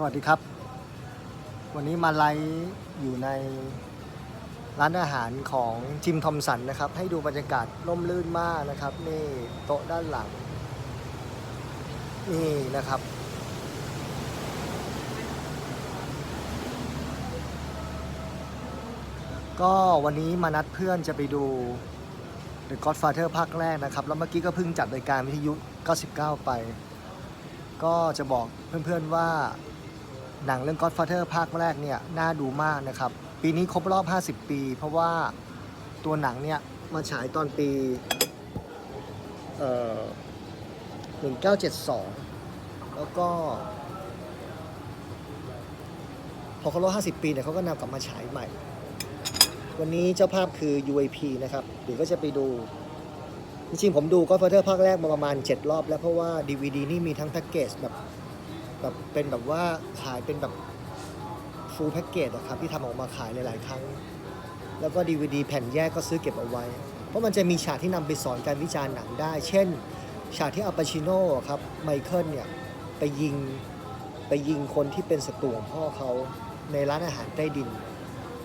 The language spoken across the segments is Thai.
สวัสดีครับ วันนี้มาไลฟ์อยู่ในร้านอาหารของจิมทอมสันนะครับ ให้ดูบรรยากาศร่มรื่นมากนะครับ นี่โต๊ะด้านหลัง นี่นะครับ ก็วันนี้มานัดเพื่อนจะไปดู The Godfather ภาคแรกนะครับ แล้วเมื่อกี้ก็เพิ่งจัดรายการวิทยุ 99 ไป ก็จะบอกเพื่อนๆว่า หนังเรื่อง Godfather ภาคแรกเนี่ยน่าดูมากนะครับ ปีนี้ครบรอบ 50 ปี เพราะว่าตัวหนังเนี่ยมาฉายตอนปีเอ่อ1972 แล้วก็ พอเขารอบ 50 ปีเนี่ยเขาก็นำกลับมาฉายใหม่ วันนี้เจ้าภาพคือ UAP นะครับเดี๋ยวก็จะไปดูจริงๆผมดู Godfather ภาคแรกมาประมาณ 7 รอบแล้วเพราะว่า DVD นี่มีทั้งแพ็กเกจแบบ แบบเป็นแบบว่าขายเป็นแบบฟูลแพ็กเกจนะครับที่ทำออกมาขายหลาย ๆ ครั้ง แล้วก็ DVD แผ่นแยกก็ซื้อเก็บเอาไว้ เพราะมันจะมีฉากที่นำไปสอนการวิจารณ์หนังได้ เช่น ฉากที่อัลปาชิโน่ครับไมเคิลเนี่ยไปยิงไปยิงคนที่เป็นศัตรูของพ่อเขาในร้านอาหารใต้ดิน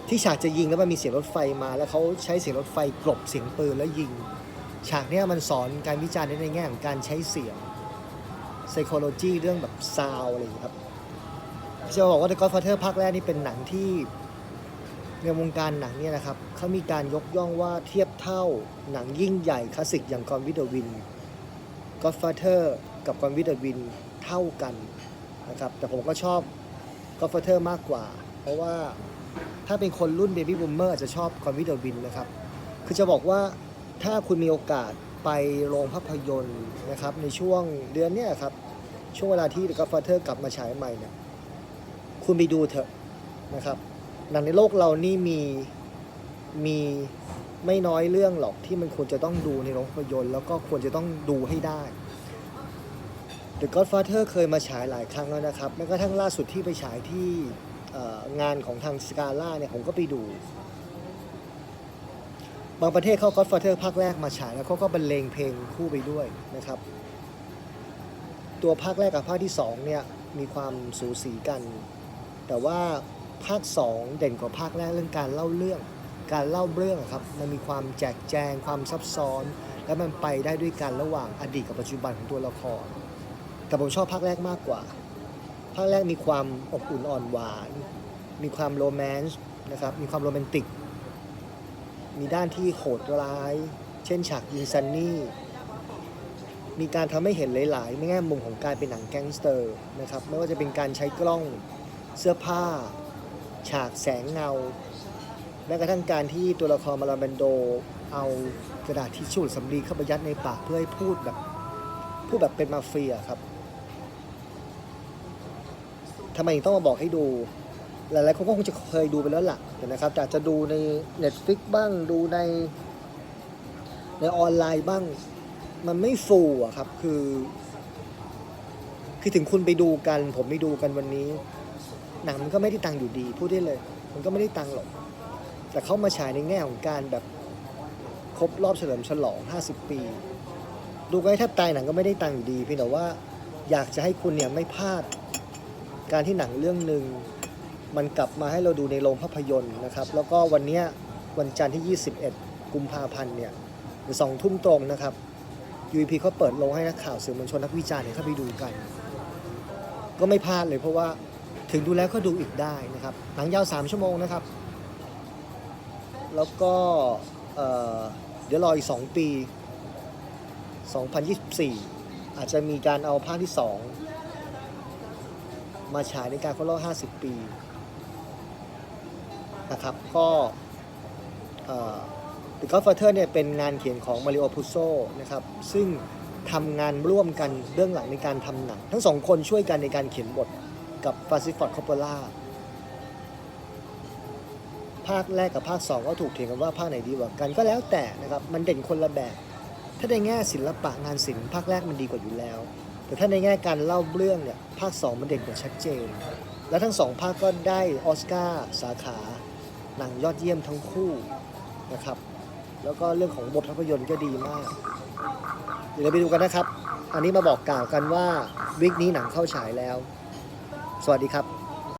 ที่ฉากจะยิงแล้วมันมีเสียงรถไฟมา แล้วเขาใช้เสียงรถไฟกลบเสียงปืนแล้วยิง ฉากเนี้ยมันสอนการวิจารณ์ในแง่ของการใช้เสียง psychology เรื่องแบบซาวอะไรอย่างเงี้ครับจะบอกว่า The Godfather ภาคแรกนี่เป็นหนังที่ในวงการหนังเนี่ยนะครับเขามีการยกย่องว่าเทียบเท่าหนังยิ่งใหญ่คลาสสิกอย่างกอนวิดวิน Godfather กับกอนวิดวินเท่ากันนะครับแต่ผมก็ชอบ Godfather มากกว่า เพราะว่าถ้าเป็นคนรุ่น Baby Boomer อาจจะชอบกอนวิดวินนะครับ คือจะบอกว่าถ้าคุณมีโอกาส ไปโรงภาพยนตร์นะครับในช่วงเดือนเนี้ยครับ ช่วงเวลาที่ The Godfather กลับมาฉายใหม่เนี่ยคุณไปดูเถอะนะครับหนังในโลกเรานี่มีมีไม่น้อยเรื่องหรอกที่มันควรจะต้องดูในโรงภาพยนตร์แล้วก็ควรจะต้องดูให้ได้ The Godfather เคยมาฉายหลายครั้งแล้วนะครับแม้กระทั่งล่าสุดที่ไปฉายที่งานของทางสกาล่าเนี่ยผมก็ไปดู บางประเทศเขา Godfather ภาคแรกมาฉายแล้วเขาก็บรรเลงเพลงคู่ไปด้วยนะครับ ตัวภาคแรกกับภาคที่2เนี่ยมีความสูสีกัน แต่ว่าภาค 2 เด่นกว่าภาคแรกเรื่องการเล่าเรื่อง การเล่าเรื่องครับมันมีความแจกแจง ความซับซ้อน และมันไปได้ด้วยกันระหว่างอดีตกับปัจจุบันของตัวละคร แต่ผมชอบภาคแรกมากกว่า ภาคแรกมีความอบอุ่นอ่อนหวาน มีความโรแมนต์นะครับมีความโรแมนติก มีด้านที่โหดร้าย เช่นฉากยิงซันนี่ มีการทำให้เห็นหลายๆ ในแง่มุมของการเป็นหนังแก๊งสเตอร์นะครับ ไม่ว่าจะเป็นการใช้กล้องเสื้อผ้า ฉากแสงเงาแม้กระทั่งการที่ตัวละครมาราเบนโด เอากระดาษทิชชู่สำลีเข้าไปยัดในปากเพื่อให้พูดแบบพูดแบบเป็นมาเฟียครับทำไมถึงต้องมาบอกให้ดู หลายๆคนก็คงจะเคยดูไปแล้วล่ะนะครับอาจจะดูใน Netflix บ้างดูใน ในออนไลน์บ้าง มันไม่ฟูอะครับ คือ คือถึงคุณไปดูกัน ผมไปดูกันวันนี้ หนังมันก็ไม่ได้ตังค์อยู่ดี พูดได้เลย มันก็ไม่ได้ตังค์หรอก แต่เขามาฉายในแง่ของการแบบครบรอบเฉลิมฉลอง 50 ปี ดูกันให้แทบตายหนังก็ไม่ได้ตังค์อยู่ดีเพียงแต่ว่าอยากจะให้คุณเนี่ยไม่พลาดการที่หนังเรื่องหนึ่ง มันกลับมาให้เราดูในโรงภาพยนตร์นะครับ แล้วก็วันนี้วันจันทร์ที่ 21 กุมภาพันธ์เนี่ยหรือสองทุ่มตรงนะครับ UEP เขาเปิดโรงให้นักข่าวสื่อมวลชนนักวิจารณ์เข้าไปดูกัน ก็ไม่พลาดเลยเพราะว่าถึงดูแล้วก็ดูอีกได้นะครับหนังยาว 3 ชั่วโมงนะครับ แล้วก็เเดี๋ยวรออีก 2 ปี 2024 อาจจะมีการเอาภาคที่ 2 มาฉายในการครบรอบ50 ปี นะครับก็เอ่อ The Godfather เนี่ยเป็นงานเขียนของ Mario Puzo นะครับซึ่งทำงานร่วมกันเบื้องหลังในการทำหนัง ทั้งสองคนช่วยกันในการเขียนบทกับฟาซิฟอร์ดคอป p ปล่าภาคแรกกับภาค 2 ก็ถูกเถียงกันว่าภาคไหนดีกว่ากันก็แล้วแต่นะครับ มันเด่นคนละแบบ ถ้าในแง่ศิลปะงานศิลป์ภาคแรกมันดีกว่าอยู่แล้ว แต่ถ้าในแง่การเล่าเรื่องเนี่ยภาค 2 มันเด่นกว่าชัดเจน และทั้งสองภาคก็ได้ออสการ์สาขา หนังยอดเยี่ยมทั้งคู่นะครับ แล้วก็เรื่องของบทภาพยนตร์ก็ดีมาก เดี๋ยวเราไปดูกันนะครับ อันนี้มาบอกกล่าวกันว่าวิกนี้หนังเข้าฉายแล้ว สวัสดีครับ